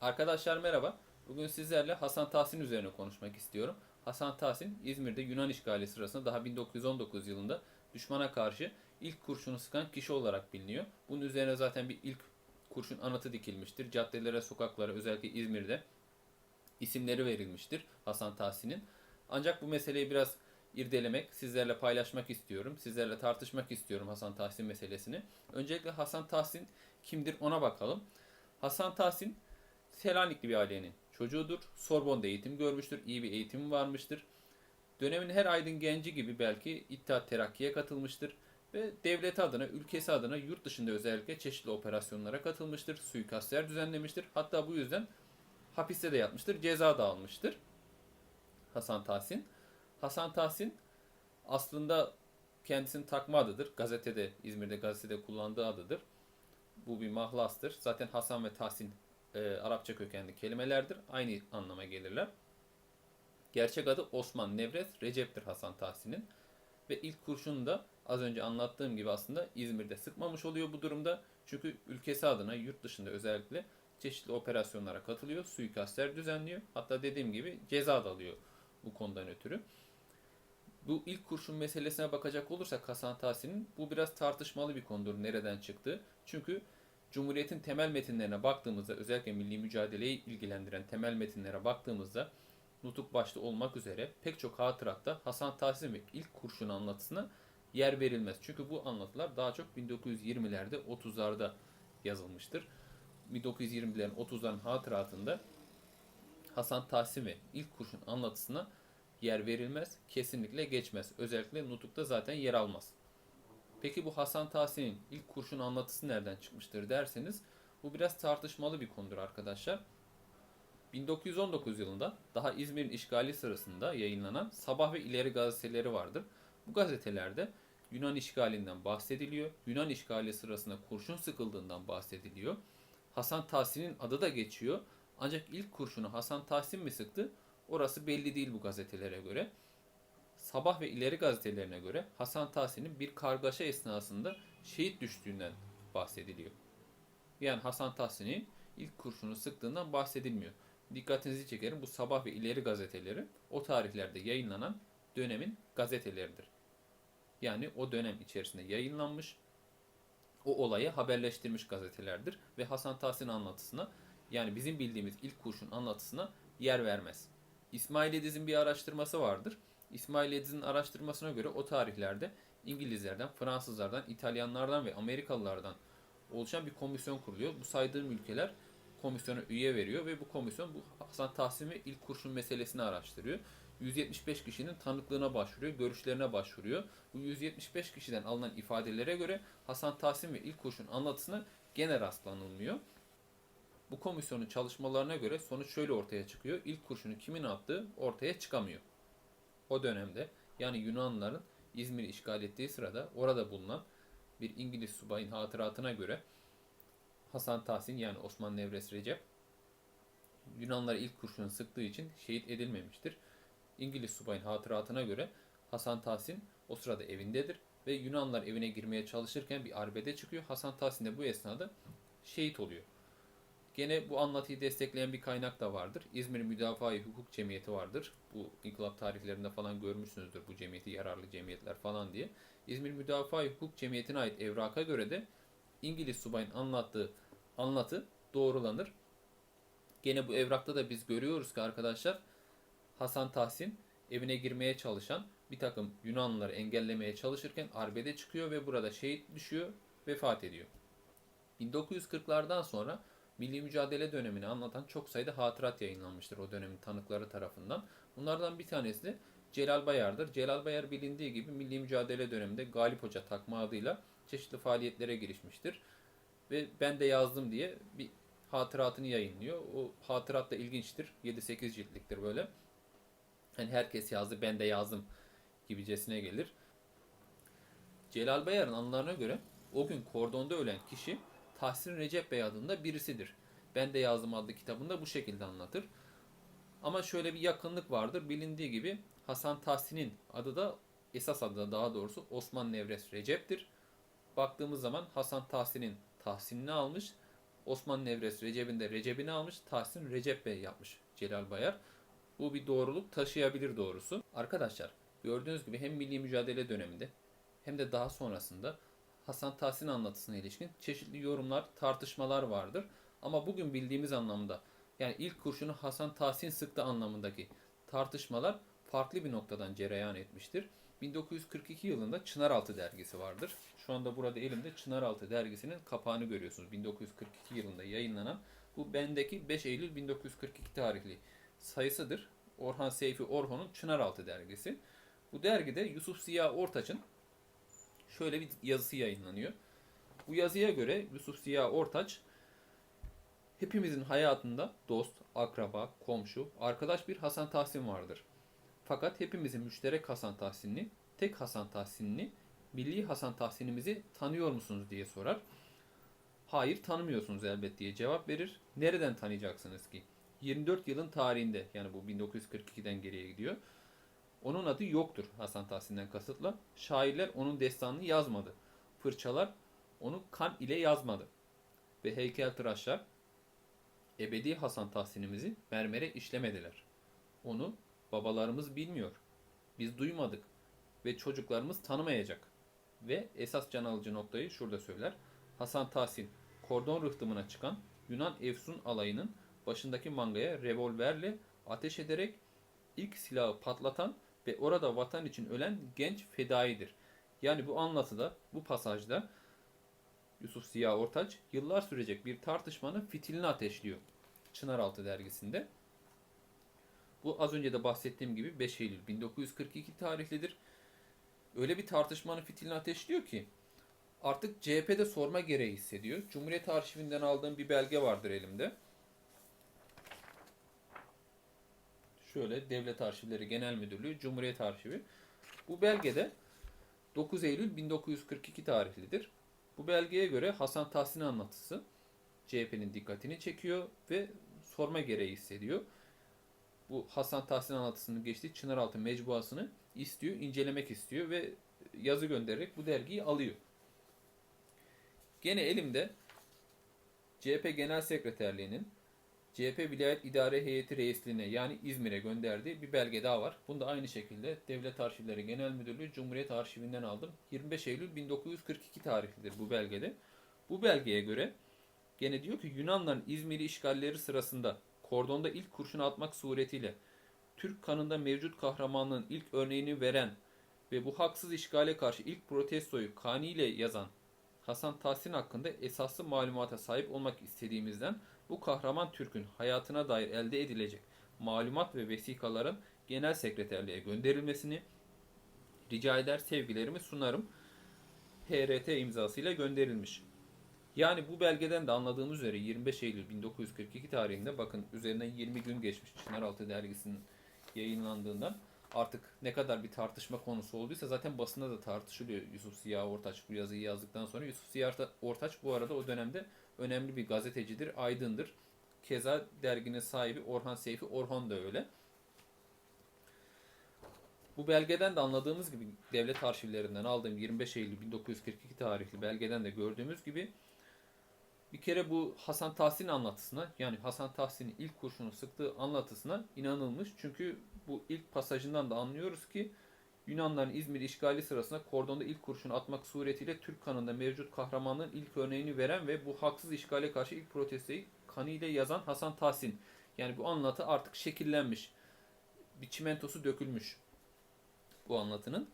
Arkadaşlar merhaba. Bugün sizlerle Hasan Tahsin üzerine konuşmak istiyorum. Hasan Tahsin İzmir'de Yunan işgali sırasında daha 1919 yılında düşmana karşı ilk kurşunu sıkan kişi olarak biliniyor. Bunun üzerine zaten bir ilk kurşun anıtı dikilmiştir. Caddelere, sokaklara özellikle İzmir'de isimleri verilmiştir Hasan Tahsin'in. Ancak bu meseleyi biraz irdelemek, sizlerle paylaşmak istiyorum. Sizlerle tartışmak istiyorum Hasan Tahsin meselesini. Öncelikle Hasan Tahsin kimdir ona bakalım. Hasan Tahsin Selanikli bir ailenin çocuğudur. Sorbon'da eğitim görmüştür. iyi bir eğitimi varmıştır. Dönemin her aydın genci gibi belki İttihat Terakki'ye katılmıştır. Ve devleti adına, ülkesi adına yurt dışında özellikle çeşitli operasyonlara katılmıştır. Suikastler düzenlemiştir. Hatta bu yüzden hapiste de yatmıştır. Ceza da almıştır. Hasan Tahsin. Hasan Tahsin aslında kendisinin takma adıdır. Gazetede, İzmir'de gazetede kullandığı adıdır. Bu bir mahlastır. Zaten Hasan ve Tahsin e, Arapça kökenli kelimelerdir. Aynı anlama gelirler. Gerçek adı Osman Nevres Recep'tir Hasan Tahsin'in. Ve ilk kurşunu da az önce anlattığım gibi aslında İzmir'de sıkmamış oluyor bu durumda. Çünkü ülkesi adına yurt dışında özellikle çeşitli operasyonlara katılıyor. Suikastler düzenliyor. Hatta dediğim gibi ceza da alıyor bu konudan ötürü. Bu ilk kurşun meselesine bakacak olursak Hasan Tahsin'in bu biraz tartışmalı bir konudur nereden çıktı. Çünkü Cumhuriyet'in temel metinlerine baktığımızda özellikle milli mücadeleyi ilgilendiren temel metinlere baktığımızda Nutuk başta olmak üzere pek çok hatıratta Hasan Tahsin ve ilk kurşun anlatısına yer verilmez. Çünkü bu anlatılar daha çok 1920'lerde 30'larda yazılmıştır. 1920'lerin 30'ların hatıratında Hasan Tahsin ve ilk kurşun anlatısına yer verilmez, kesinlikle geçmez. Özellikle Nutuk'ta zaten yer almaz. Peki bu Hasan Tahsin'in ilk kurşun anlatısı nereden çıkmıştır derseniz bu biraz tartışmalı bir konudur arkadaşlar. 1919 yılında daha İzmir'in işgali sırasında yayınlanan Sabah ve İleri gazeteleri vardır. Bu gazetelerde Yunan işgalinden bahsediliyor. Yunan işgali sırasında kurşun sıkıldığından bahsediliyor. Hasan Tahsin'in adı da geçiyor. Ancak ilk kurşunu Hasan Tahsin mi sıktı? Orası belli değil bu gazetelere göre. Sabah ve ileri gazetelerine göre Hasan Tahsin'in bir kargaşa esnasında şehit düştüğünden bahsediliyor. Yani Hasan Tahsin'in ilk kurşunu sıktığından bahsedilmiyor. Dikkatinizi çekerim bu Sabah ve ileri gazeteleri o tarihlerde yayınlanan dönemin gazeteleridir. Yani o dönem içerisinde yayınlanmış o olayı haberleştirmiş gazetelerdir ve Hasan Tahsin anlatısına yani bizim bildiğimiz ilk kurşun anlatısına yer vermez. İsmail Ediz'in bir araştırması vardır. İsmail Ediz'in araştırmasına göre o tarihlerde İngilizlerden, Fransızlardan, İtalyanlardan ve Amerikalılardan oluşan bir komisyon kuruluyor. Bu saydığım ülkeler komisyona üye veriyor ve bu komisyon bu Hasan Tahsin ve ilk kurşun meselesini araştırıyor. 175 kişinin tanıklığına başvuruyor, görüşlerine başvuruyor. Bu 175 kişiden alınan ifadelere göre Hasan Tahsin ve ilk kurşun anlatısına gene rastlanılmıyor. Bu komisyonun çalışmalarına göre sonuç şöyle ortaya çıkıyor. İlk kurşunu kimin attığı ortaya çıkamıyor. O dönemde yani Yunanlıların İzmir'i işgal ettiği sırada orada bulunan bir İngiliz subayın hatıratına göre Hasan Tahsin yani Osman Nevres Recep Yunanlara ilk kurşunu sıktığı için şehit edilmemiştir. İngiliz subayın hatıratına göre Hasan Tahsin o sırada evindedir ve Yunanlar evine girmeye çalışırken bir arbede çıkıyor. Hasan Tahsin de bu esnada şehit oluyor. Gene bu anlatıyı destekleyen bir kaynak da vardır. İzmir Müdafaa-i Hukuk Cemiyeti vardır. Bu inkılap tarihlerinde falan görmüşsünüzdür bu cemiyeti, yararlı cemiyetler falan diye. İzmir Müdafaa-i Hukuk Cemiyeti'ne ait evraka göre de İngiliz subayın anlattığı anlatı doğrulanır. Gene bu evrakta da biz görüyoruz ki arkadaşlar Hasan Tahsin evine girmeye çalışan bir takım Yunanlıları engellemeye çalışırken arbede çıkıyor ve burada şehit düşüyor, vefat ediyor. 1940'lardan sonra milli mücadele dönemini anlatan çok sayıda hatırat yayınlanmıştır o dönemin tanıkları tarafından. Bunlardan bir tanesi de Celal Bayar'dır. Celal Bayar bilindiği gibi milli mücadele döneminde Galip Hoca takma adıyla çeşitli faaliyetlere girişmiştir. Ve ben de yazdım diye bir hatıratını yayınlıyor. O hatırat da ilginçtir. 7-8 ciltliktir böyle. Hani herkes yazdı ben de yazdım gibicesine gelir. Celal Bayar'ın anılarına göre o gün kordonda ölen kişi Tahsin Recep Bey adında birisidir. Ben de yazdım adlı kitabında bu şekilde anlatır. Ama şöyle bir yakınlık vardır. Bilindiği gibi Hasan Tahsin'in adı da esas adı da daha doğrusu Osman Nevres Recep'tir. Baktığımız zaman Hasan Tahsin'in Tahsin'ini almış. Osman Nevres Recep'in de Recep'ini almış. Tahsin Recep Bey yapmış Celal Bayar. Bu bir doğruluk taşıyabilir doğrusu. Arkadaşlar gördüğünüz gibi hem milli mücadele döneminde hem de daha sonrasında Hasan Tahsin anlatısına ilişkin çeşitli yorumlar, tartışmalar vardır. Ama bugün bildiğimiz anlamda yani ilk kurşunu Hasan Tahsin sıktı anlamındaki tartışmalar farklı bir noktadan cereyan etmiştir. 1942 yılında Çınaraltı dergisi vardır. Şu anda burada elimde Çınaraltı dergisinin kapağını görüyorsunuz. 1942 yılında yayınlanan bu bendeki 5 Eylül 1942 tarihli sayısıdır. Orhan Seyfi Orhon'un Çınaraltı dergisi. Bu dergide Yusuf Ziya Ortaç'ın şöyle bir yazısı yayınlanıyor. Bu yazıya göre Yusuf Ziya Ortaç hepimizin hayatında dost, akraba, komşu, arkadaş bir Hasan Tahsin vardır. Fakat hepimizin müşterek Hasan Tahsin'ini, tek Hasan Tahsin'ini, milli Hasan Tahsin'imizi tanıyor musunuz diye sorar. Hayır tanımıyorsunuz elbet diye cevap verir. Nereden tanıyacaksınız ki? 24 yılın tarihinde yani bu 1942'den geriye gidiyor. Onun adı yoktur Hasan Tahsin'den kasıtla. Şairler onun destanını yazmadı. Fırçalar onu kan ile yazmadı. Ve heykeltıraşlar ebedi Hasan Tahsin'imizi mermere işlemediler. Onu babalarımız bilmiyor. Biz duymadık ve çocuklarımız tanımayacak. Ve esas can alıcı noktayı şurada söyler. Hasan Tahsin kordon rıhtımına çıkan Yunan Efsun alayının başındaki mangaya revolverle ateş ederek ilk silahı patlatan ve orada vatan için ölen genç fedaidir. Yani bu anlatıda, bu pasajda Yusuf Ziya Ortaç yıllar sürecek bir tartışmanın fitilini ateşliyor. Çınaraltı dergisinde. Bu az önce de bahsettiğim gibi 5 Eylül 1942 tarihlidir. Öyle bir tartışmanın fitilini ateşliyor ki artık CHP'de sorma gereği hissediyor. Cumhuriyet Arşivinden aldığım bir belge vardır elimde. Şöyle Devlet Arşivleri Genel Müdürlüğü Cumhuriyet Arşivi. Bu belgede 9 Eylül 1942 tarihlidir. Bu belgeye göre Hasan Tahsin anlatısı CHP'nin dikkatini çekiyor ve sorma gereği hissediyor. Bu Hasan Tahsin anlatısının geçtiği Çınaraltı mecbuasını istiyor, incelemek istiyor ve yazı göndererek bu dergiyi alıyor. Gene elimde CHP Genel Sekreterliği'nin CHP Vilayet İdare Heyeti Reisliğine yani İzmir'e gönderdiği bir belge daha var. Bunu da aynı şekilde Devlet Arşivleri Genel Müdürlüğü Cumhuriyet Arşivinden aldım. 25 Eylül 1942 tarihlidir bu belgede. Bu belgeye göre gene diyor ki Yunanların İzmir'i işgalleri sırasında kordonda ilk kurşunu atmak suretiyle Türk kanında mevcut kahramanlığın ilk örneğini veren ve bu haksız işgale karşı ilk protestoyu kaniyle yazan Hasan Tahsin hakkında esaslı malumata sahip olmak istediğimizden bu kahraman Türk'ün hayatına dair elde edilecek malumat ve vesikaların genel sekreterliğe gönderilmesini rica eder sevgilerimi sunarım. HRT imzasıyla gönderilmiş. Yani bu belgeden de anladığımız üzere 25 Eylül 1942 tarihinde bakın üzerinden 20 gün geçmiş Çınaraltı dergisinin yayınlandığından artık ne kadar bir tartışma konusu olduysa zaten basında da tartışılıyor Yusuf Ziya Ortaç bu yazıyı yazdıktan sonra. Yusuf Ziya Ortaç bu arada o dönemde önemli bir gazetecidir, aydındır. Keza derginin sahibi Orhan Seyfi Orhan da öyle. Bu belgeden de anladığımız gibi devlet arşivlerinden aldığım 25 Eylül 1942 tarihli belgeden de gördüğümüz gibi bir kere bu Hasan Tahsin anlatısına yani Hasan Tahsin'in ilk kurşunu sıktığı anlatısına inanılmış. Çünkü bu ilk pasajından da anlıyoruz ki Yunanların İzmir işgali sırasında kordonda ilk kurşunu atmak suretiyle Türk kanında mevcut kahramanlığın ilk örneğini veren ve bu haksız işgale karşı ilk protestoyu kanıyla yazan Hasan Tahsin. Yani bu anlatı artık şekillenmiş. Bir çimentosu dökülmüş bu anlatının.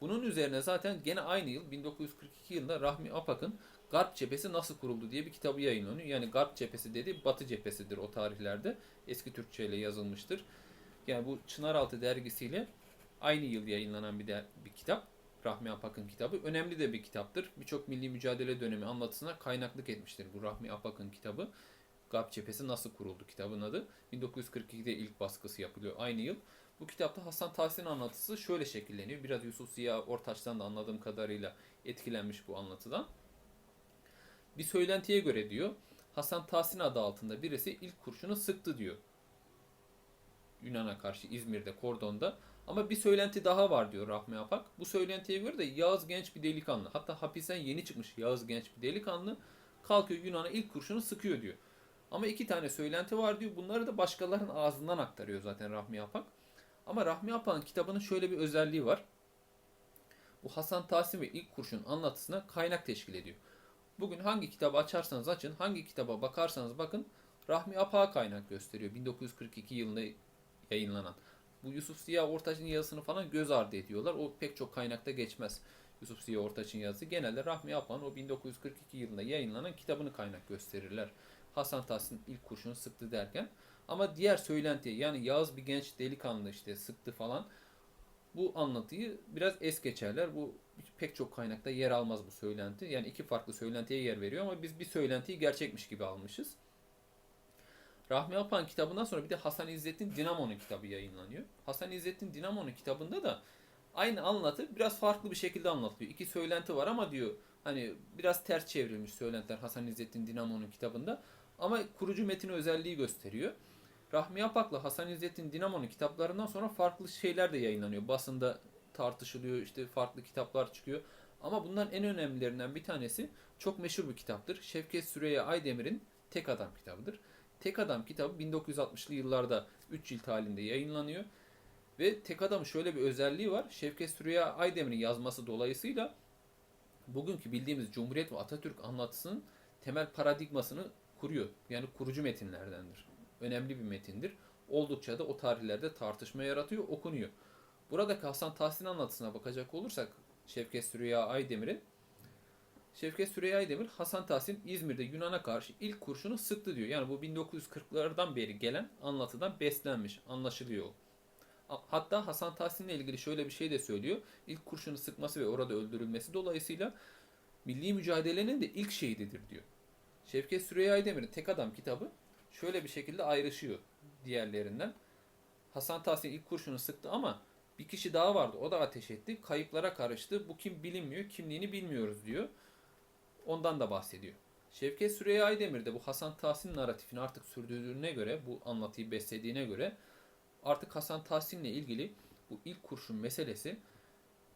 Bunun üzerine zaten gene aynı yıl 1942 yılında Rahmi Apak'ın Garp Cephesi Nasıl Kuruldu diye bir kitabı yayınlanıyor. Yani Garp Cephesi dedi Batı Cephesidir o tarihlerde. Eski Türkçe ile yazılmıştır. Yani bu Çınaraltı dergisiyle aynı yıl yayınlanan bir, de, bir kitap. Rahmi Apak'ın kitabı. Önemli de bir kitaptır. Birçok milli mücadele dönemi anlatısına kaynaklık etmiştir bu Rahmi Apak'ın kitabı. Garp Cephesi Nasıl Kuruldu kitabın adı. 1942'de ilk baskısı yapılıyor aynı yıl. Bu kitapta Hasan Tahsin anlatısı şöyle şekilleniyor. Biraz Yusuf Ziya Ortaç'tan da anladığım kadarıyla etkilenmiş bu anlatıdan. Bir söylentiye göre diyor Hasan Tahsin adı altında birisi ilk kurşunu sıktı diyor. Yunan'a karşı İzmir'de, Kordon'da. Ama bir söylenti daha var diyor Rahmi Apak. Bu söylentiye göre de Yağız genç bir delikanlı. Hatta hapisten yeni çıkmış Yağız genç bir delikanlı. kalkıyor Yunan'a ilk kurşunu sıkıyor diyor. Ama iki tane söylenti var diyor. Bunları da başkalarının ağzından aktarıyor zaten Rahmi Apak. Ama Rahmi Apak'ın kitabının şöyle bir özelliği var. Bu Hasan Tahsin ve ilk kurşun anlatısına kaynak teşkil ediyor. Bugün hangi kitabı açarsanız açın, hangi kitaba bakarsanız bakın Rahmi Apak'a kaynak gösteriyor. 1942 yılında yayınlanan. Bu Yusuf Ziya Ortaç'ın yazısını falan göz ardı ediyorlar. O pek çok kaynakta geçmez. Yusuf Ziya Ortaç'ın yazısı. Genelde Rahmi Apak'ın o 1942 yılında yayınlanan kitabını kaynak gösterirler. Hasan Tahsin ilk kurşunu sıktı derken. Ama diğer söylentiye yani Yağız bir genç delikanlı işte sıktı falan bu anlatıyı biraz es geçerler. Bu pek çok kaynakta yer almaz bu söylenti. Yani iki farklı söylentiye yer veriyor ama biz bir söylentiyi gerçekmiş gibi almışız. Rahmi Apan kitabından sonra bir de Hasan İzzettin Dinamo'nun kitabı yayınlanıyor. Hasan İzzettin Dinamo'nun kitabında da aynı anlatı biraz farklı bir şekilde anlatılıyor. İki söylenti var ama diyor hani biraz ters çevrilmiş söylentiler Hasan İzzettin Dinamo'nun kitabında ama kurucu metin özelliği gösteriyor. Rahmi Apak'la Hasan İzzettin Dinamo'nun kitaplarından sonra farklı şeyler de yayınlanıyor. Basında tartışılıyor, işte farklı kitaplar çıkıyor. Ama bunların en önemlilerinden bir tanesi çok meşhur bir kitaptır. Şevket Süreyya Aydemir'in Tek Adam kitabıdır. Tek Adam kitabı 1960'lı yıllarda 3 cilt halinde yayınlanıyor. Ve Tek Adam'ın şöyle bir özelliği var. Şevket Süreyya Aydemir'in yazması dolayısıyla bugünkü bildiğimiz Cumhuriyet ve Atatürk anlatısının temel paradigmasını kuruyor. Yani kurucu metinlerdendir. Önemli bir metindir. Oldukça da o tarihlerde tartışma yaratıyor, okunuyor. Buradaki Hasan Tahsin anlatısına bakacak olursak Şevket Süreyya Aydemir'in Şevket Süreyya Aydemir Hasan Tahsin İzmir'de Yunan'a karşı ilk kurşunu sıktı diyor. Yani bu 1940'lardan beri gelen anlatıdan beslenmiş, anlaşılıyor. Hatta Hasan Tahsin'le ilgili şöyle bir şey de söylüyor. İlk kurşunu sıkması ve orada öldürülmesi dolayısıyla milli mücadelenin de ilk şehididir diyor. Şevket Süreyya Aydemir'in Tek Adam kitabı şöyle bir şekilde ayrışıyor diğerlerinden. Hasan Tahsin ilk kurşunu sıktı ama bir kişi daha vardı. O da ateş etti. Kayıplara karıştı. Bu kim bilinmiyor. Kimliğini bilmiyoruz diyor. Ondan da bahsediyor. Şevket Süreyya Aydemir de bu Hasan Tahsin narratifini artık sürdürdüğüne göre, bu anlatıyı beslediğine göre artık Hasan Tahsin'le ilgili bu ilk kurşun meselesi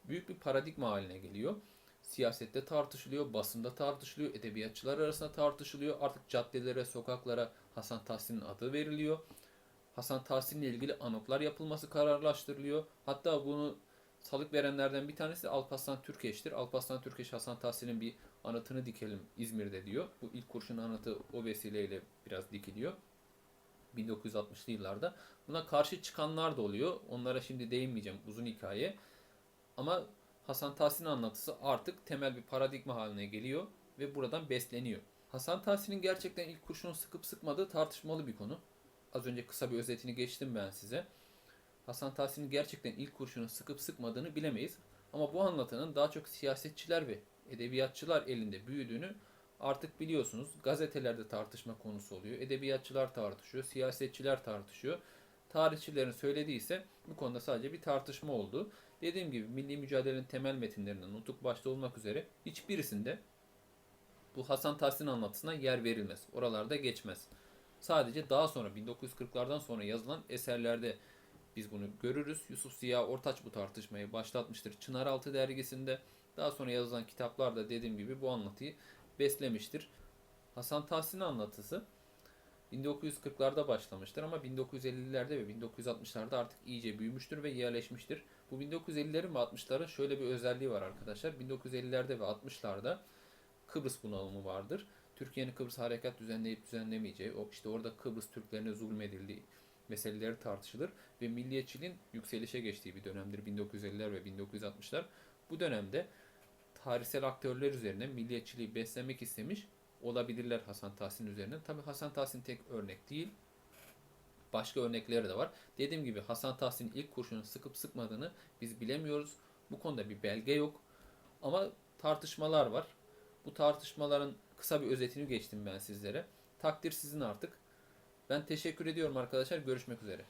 büyük bir paradigma haline geliyor. Siyasette tartışılıyor, basında tartışılıyor, edebiyatçılar arasında tartışılıyor. Artık caddelere, sokaklara Hasan Tahsin'in adı veriliyor. Hasan Tahsin'le ilgili anıtlar yapılması kararlaştırılıyor. Hatta bunu salık verenlerden bir tanesi de Alparslan Türkeş'tir. Alparslan Türkeş Hasan Tahsin'in bir anıtını dikelim İzmir'de diyor. Bu ilk kurşun anıtı o vesileyle biraz dikiliyor. 1960'lı yıllarda. Buna karşı çıkanlar da oluyor. Onlara şimdi değinmeyeceğim uzun hikaye. Ama Hasan Tahsin anlatısı artık temel bir paradigma haline geliyor ve buradan besleniyor. Hasan Tahsin'in gerçekten ilk kurşunu sıkıp sıkmadığı tartışmalı bir konu. Az önce kısa bir özetini geçtim ben size. Hasan Tahsin'in gerçekten ilk kurşunu sıkıp sıkmadığını bilemeyiz. Ama bu anlatının daha çok siyasetçiler ve edebiyatçılar elinde büyüdüğünü artık biliyorsunuz. Gazetelerde tartışma konusu oluyor. Edebiyatçılar tartışıyor, siyasetçiler tartışıyor. Tarihçilerin söylediği ise bu konuda sadece bir tartışma oldu. Dediğim gibi milli mücadelenin temel metinlerinden nutuk başta olmak üzere hiçbirisinde bu Hasan Tahsin anlatısına yer verilmez. Oralarda geçmez. Sadece daha sonra 1940'lardan sonra yazılan eserlerde biz bunu görürüz. Yusuf Ziya Ortaç bu tartışmayı başlatmıştır. Çınaraltı dergisinde daha sonra yazılan kitaplarda dediğim gibi bu anlatıyı beslemiştir. Hasan Tahsin anlatısı 1940'larda başlamıştır ama 1950'lerde ve 1960'larda artık iyice büyümüştür ve yerleşmiştir. Bu 1950'lerin ve 60'ların şöyle bir özelliği var arkadaşlar. 1950'lerde ve 60'larda Kıbrıs bunalımı vardır. Türkiye'nin Kıbrıs harekat düzenleyip düzenlemeyeceği, işte orada Kıbrıs Türklerine zulmedildiği meseleleri tartışılır ve milliyetçiliğin yükselişe geçtiği bir dönemdir 1950'ler ve 1960'lar. Bu dönemde tarihsel aktörler üzerine milliyetçiliği beslemek istemiş olabilirler Hasan Tahsin üzerine. Tabi Hasan Tahsin tek örnek değil. Başka örnekleri de var. Dediğim gibi Hasan Tahsin ilk kurşunu sıkıp sıkmadığını biz bilemiyoruz. Bu konuda bir belge yok. Ama tartışmalar var. Bu tartışmaların kısa bir özetini geçtim ben sizlere. Takdir sizin artık. Ben teşekkür ediyorum arkadaşlar. Görüşmek üzere.